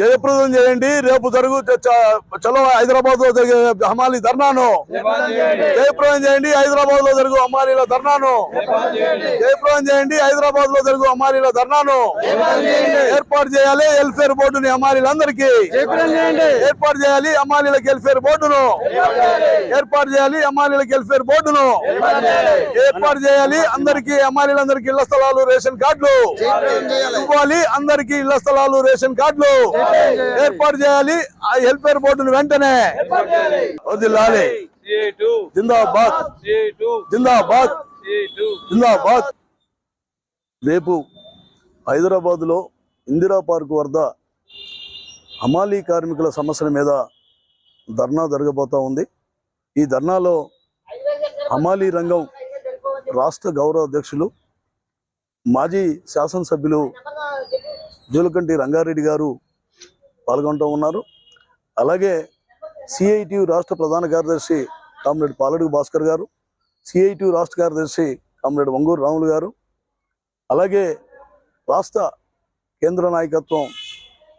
జయప్రదం చేయండి. రేపు జరుగు చ- చలో హైదరాబాద్లో జరిగే హమాలి ధర్నాను. జయప్రదం చేయండి. హైదరాబాద్లో జరుగు హమాలీల ధర్నాను. జయప్రదం చేయండి. హైదరాబాద్లో జరుగు హమాలీల ధర్నాను. ఏర్పాటు చేయాలి వెల్ఫేర్ బోర్డుని హమాలీలందరికీ. ఏర్పాటు చేయాలి హమాలీలకు వెల్ఫేర్ బోర్డును. ఏర్పాటు చేయాలి హమాలీలకు వెల్ఫేర్ బోర్డును. ఏర్పాటు చేయాలి అందరికీ హమాలీలందరికీ ఇళ్ళ స్థలాలు రేషన్ కార్డులు. ఇవ్వాలి అందరికీ ఇళ్ళ స్థలాలు రేషన్ కార్డులు. ఏర్పాటు చేయాలి. ఆ వెల్ఫేర్ బోర్డును వెంటనే వదిలాలి. జిందాబాద్. జిందాబాద్. జిందాబాద్. రేపు హైదరాబాద్లో ఇందిరా పార్క్ వద్ద హమాలీ కార్మికుల సమస్యల మీద ధర్నా జరగబోతా ఉంది. ఈ ధర్నాలో హమాలీ రంగం రాష్ట్ర గౌరవ అధ్యక్షులు మాజీ శాసనసభ్యులు జూలకంటి రంగారెడ్డి గారు పాల్గొంటూ ఉన్నారు. అలాగే సిఐటియు రాష్ట్ర ప్రధాన కార్యదర్శి కామ్రేడ్ పాలడుగు భాస్కర్ గారు సిఐటియు రాష్ట్ర కార్యదర్శి కామ్రేడ్ వంగూరు రాములు గారు అలాగే రాష్ట్ర కేంద్ర నాయకత్వం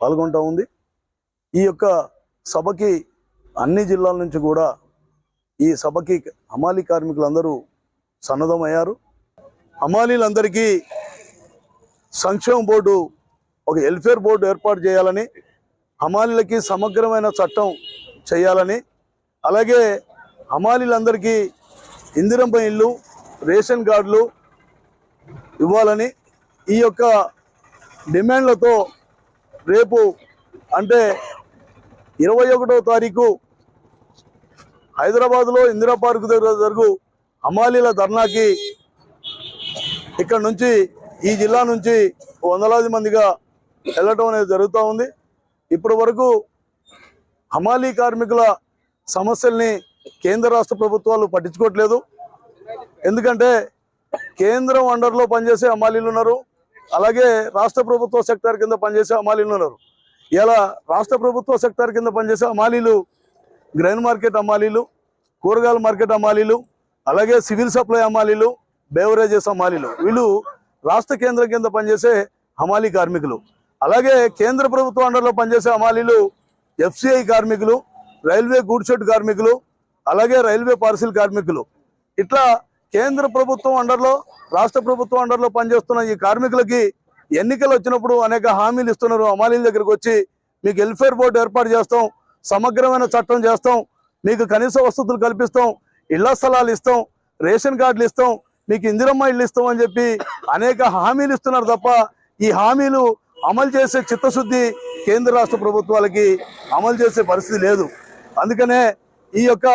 పాల్గొంటూ ఉంది. ఈ యొక్క సభకి అన్ని జిల్లాల నుంచి కూడా ఈ సభకి హమాలీ కార్మికులందరూ సన్నద్ధమయ్యారు. హమాలీలందరికీ సంక్షేమ బోర్డు ఒక వెల్ఫేర్ బోర్డు ఏర్పాటు చేయాలని హమాలీలకి సమగ్రమైన చట్టం చేయాలని అలాగే హమాలీలందరికీ ఇందిరమ్మ ఇల్లు రేషన్ కార్డులు ఇవ్వాలని ఈ యొక్క డిమాండ్లతో రేపు అంటే ఇరవై ఒకటో తారీఖు హైదరాబాద్లో ఇందిరా పార్క్ దగ్గర జరుగు హమాలీల ధర్నాకి ఇక్కడ నుంచి ఈ జిల్లా నుంచి వందలాది మందిగా వెళ్ళటం అనేది జరుగుతూ ఉంది. ఇప్పటి వరకు హమాలీ కార్మికుల సమస్యల్ని కేంద్ర రాష్ట్ర ప్రభుత్వాలు పట్టించుకోవట్లేదు. ఎందుకంటే కేంద్రం అండర్లో పనిచేసే హమాలీలు ఉన్నారు. అలాగే రాష్ట్ర ప్రభుత్వ సెక్టార్ కింద పనిచేసే హమాలీలు ఉన్నారు. ఇలా రాష్ట్ర ప్రభుత్వ సెక్టార్ కింద పనిచేసే హమాలీలు గ్రైన్ మార్కెట్ అమ్మాలీలు కూరగాయల మార్కెట్ అమ్మాలీలు అలాగే సివిల్ సప్లై అమ్మాలీలు బేవరేజెస్ అమ్మాలీలు వీళ్ళు రాష్ట్ర కేంద్రం కింద పనిచేసే హమాలీ కార్మికులు. అలాగే కేంద్ర ప్రభుత్వం అండర్లో పనిచేసే హమాలీలు ఎఫ్సిఐ కార్మికులు రైల్వే గూడ్షెడ్ కార్మికులు అలాగే రైల్వే పార్సిల్ కార్మికులు. ఇట్లా కేంద్ర ప్రభుత్వం అండర్లో రాష్ట్ర ప్రభుత్వం అండర్లో పనిచేస్తున్న ఈ కార్మికులకి ఎన్నికలు వచ్చినప్పుడు అనేక హామీలు ఇస్తున్నారు. హమాలీల దగ్గరికి వచ్చి మీకు వెల్ఫేర్ బోర్డు ఏర్పాటు చేస్తాం సమగ్రమైన చట్టం చేస్తాం మీకు కనీస వసతులు కల్పిస్తాం ఇళ్ళ స్థలాలు ఇస్తాం రేషన్ కార్డులు ఇస్తాం మీకు ఇందిరమ్మ ఇల్లు ఇస్తాం అని చెప్పి అనేక హామీలు ఇస్తున్నారు తప్ప ఈ హామీలు అమలు చేసే చిత్తశుద్ధి కేంద్ర రాష్ట్ర ప్రభుత్వాలకి అమలు చేసే పరిస్థితి లేదు. అందుకనే ఈ యొక్క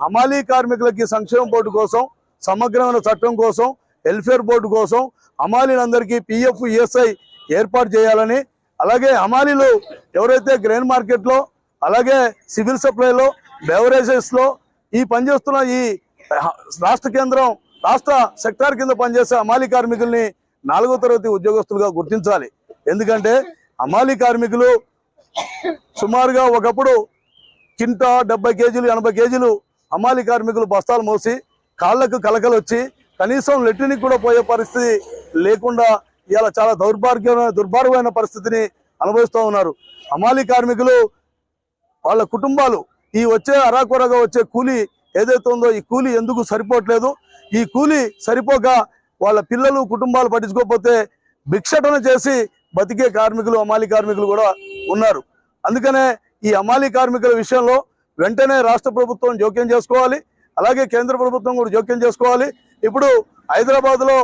హమాలీ కార్మికులకి సంక్షేమ బోర్డు కోసం సమగ్రమైన చట్టం కోసం వెల్ఫేర్ బోర్డు కోసం హమాలీలందరికీ పిఎఫ్ ఈఎస్ఐ ఏర్పాటు చేయాలని అలాగే హమాలీలు ఎవరైతే గ్రెయిన్ మార్కెట్లో అలాగే సివిల్ సప్లైలో బెవరేజెస్లో ఈ పనిచేస్తున్న ఈ రాష్ట్ర కేంద్రం రాష్ట్ర సెక్టార్ కింద పనిచేసే హమాలీ కార్మికుల్ని నాలుగో తరగతి ఉద్యోగస్తులుగా గుర్తించాలి. ఎందుకంటే అమాలి కార్మికులు సుమారుగా ఒకప్పుడు కింట డెబ్బై కేజీలు ఎనభై కేజీలు అమాలి కార్మికులు బస్తాలు మోసి కాళ్ళకు కలకలు వచ్చి కనీసం లెట్రిన్కి కూడా పోయే పరిస్థితి లేకుండా ఇవాళ చాలా దౌర్భాగ్యమైన దుర్భారమైన పరిస్థితిని అనుభవిస్తూ ఉన్నారు. అమాలి కార్మికులు వాళ్ళ కుటుంబాలు ఈ వచ్చే అరాకొరగా వచ్చే కూలి ఏదైతే ఉందో ఈ కూలి ఎందుకు సరిపోవట్లేదు? ఈ కూలి సరిపోక వాళ్ళ పిల్లలు కుటుంబాలు పట్టించుకోకపోతే భిక్షటన చేసి బతికే కార్మికులు అమాలి కార్మికులు కూడా ఉన్నారు. అందుకనే ఈ అమాలి కార్మికుల విషయంలో వెంటనే రాష్ట్ర ప్రభుత్వం జోక్యం చేసుకోవాలి. అలాగే కేంద్ర ప్రభుత్వం కూడా జోక్యం చేసుకోవాలి. ఇప్పుడు హైదరాబాద్లో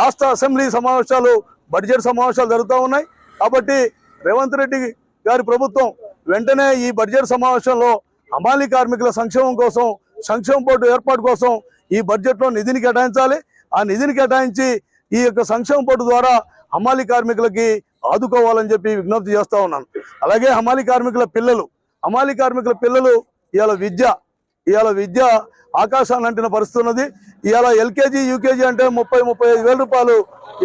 రాష్ట్ర అసెంబ్లీ సమావేశాలు బడ్జెట్ సమావేశాలు జరుగుతూ ఉన్నాయి. కాబట్టి రేవంత్ రెడ్డి గారి ప్రభుత్వం వెంటనే ఈ బడ్జెట్ సమావేశంలో అమాలి కార్మికుల సంక్షేమం కోసం సంక్షేమ బోర్డు ఏర్పాటు కోసం ఈ బడ్జెట్లో నిధిని కేటాయించాలి. ఆ నిధిని కేటాయించి ఈ యొక్క సంక్షేమ బోర్డు ద్వారా హమాలి కార్మికులకి ఆదుకోవాలని చెప్పి విజ్ఞప్తి చేస్తూ ఉన్నాను. అలాగే హమాలి కార్మికుల పిల్లలు హమాలి కార్మికుల పిల్లలు ఇవాళ విద్య ఇవాళ విద్య ఆకాశాన్ని అంటిన పరిస్థితి ఉన్నది. ఇవాళ ఎల్కేజీ యూకేజీ అంటే ముప్పై ముప్పై ఐదు వేల రూపాయలు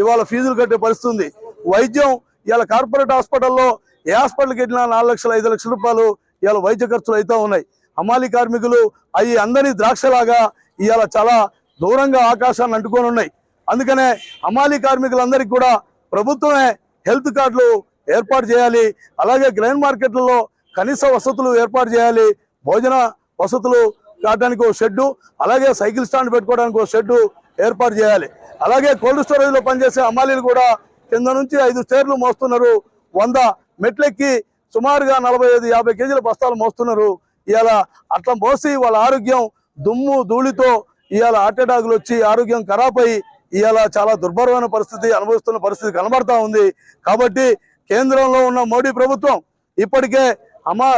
ఇవాళ ఫీజులు కట్టే పరిస్థితి ఉంది. వైద్యం ఇవాళ కార్పొరేట్ హాస్పిటల్లో ఏ హాస్పిటల్కి వెళ్ళినా నాలుగు లక్షల ఐదు లక్షల రూపాయలు ఇవాళ వైద్య ఖర్చులు అయితే ఉన్నాయి. హమాలి కార్మికులు అవి అందరినీ ద్రాక్షలాగా ఇవాళ చాలా దూరంగా ఆకాశాన్ని అంటుకొని ఉన్నాయి. అందుకనే హమాలి కార్మికులందరికీ కూడా ప్రభుత్వమే హెల్త్ కార్డులు ఏర్పాటు చేయాలి. అలాగే గ్రైన్ మార్కెట్లలో కనీస వసతులు ఏర్పాటు చేయాలి. భోజన వసతులు కావడానికి ఒక షెడ్డు అలాగే సైకిల్ స్టాండ్ పెట్టుకోవడానికి ఒక షెడ్డు ఏర్పాటు చేయాలి. అలాగే కోల్డ్ స్టోరేజ్లో పనిచేసే అమ్మాలీలు కూడా కింద నుంచి ఐదు స్టేర్లు మోస్తున్నారు. వంద మెట్లెక్కి సుమారుగా నలభై ఐదు యాభై కేజీల బస్తాలు మోస్తున్నారు. ఇవాళ అట్లా మోసి వాళ్ళ ఆరోగ్యం దుమ్ము ధూళితో ఇవాళ హార్ట్ అటాకులు వచ్చి ఆరోగ్యం ఖరాబ్ అయ్యి ఇవాళ చాలా దుర్భరమైన పరిస్థితి అనుభవిస్తున్న పరిస్థితి కనబడతా ఉంది. కాబట్టి కేంద్రంలో ఉన్న మోడీ ప్రభుత్వం ఇప్పటికే అమా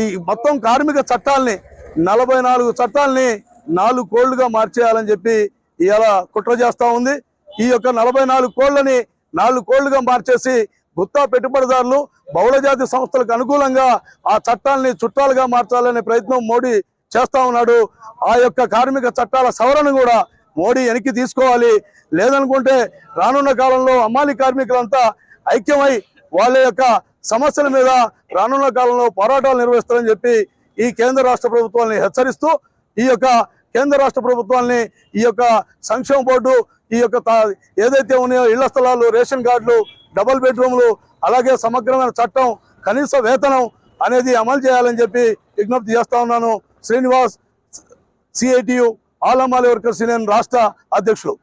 ఈ మొత్తం కార్మిక చట్టాల్ని నలభై నాలుగు చట్టాలని నాలుగు కోళ్ళుగా మార్చేయాలని చెప్పి ఇవాళ కుట్ర చేస్తూ ఉంది. ఈ యొక్క నలభై నాలుగు కోళ్ళని నాలుగు కోళ్ళుగా మార్చేసి గుత్తా పెట్టుబడిదారులు బహుళజాతి సంస్థలకు అనుకూలంగా ఆ చట్టాల్ని చుట్టాలుగా మార్చాలనే ప్రయత్నం మోడీ చేస్తా ఉన్నాడు. ఆ యొక్క కార్మిక చట్టాల సవరణ కూడా మోడీ వెనక్కి తీసుకోవాలి. లేదనుకుంటే రానున్న కాలంలో అమ్మాలి కార్మికులంతా ఐక్యమై వాళ్ళ యొక్క సమస్యల మీద రానున్న కాలంలో పోరాటాలు నిర్వహిస్తారని చెప్పి ఈ కేంద్ర రాష్ట్ర ప్రభుత్వాన్ని హెచ్చరిస్తూ ఈ యొక్క కేంద్ర రాష్ట్ర ప్రభుత్వాన్ని ఈ యొక్క సంక్షేమ బోర్డు ఈ యొక్క ఏదైతే ఉన్నాయో ఇళ్ళ స్థలాలు రేషన్ కార్డులు డబుల్ బెడ్రూమ్లు అలాగే సమగ్రమైన చట్టం కనీస వేతనం అనేది అమలు చేయాలని చెప్పి విజ్ఞప్తి చేస్తా ఉన్నాను. శ్రీనివాస్ సిఐటియు ఆలమాలి వర్కర్స్ యూనియన్ రాష్ట్ర అధ్యక్షులు.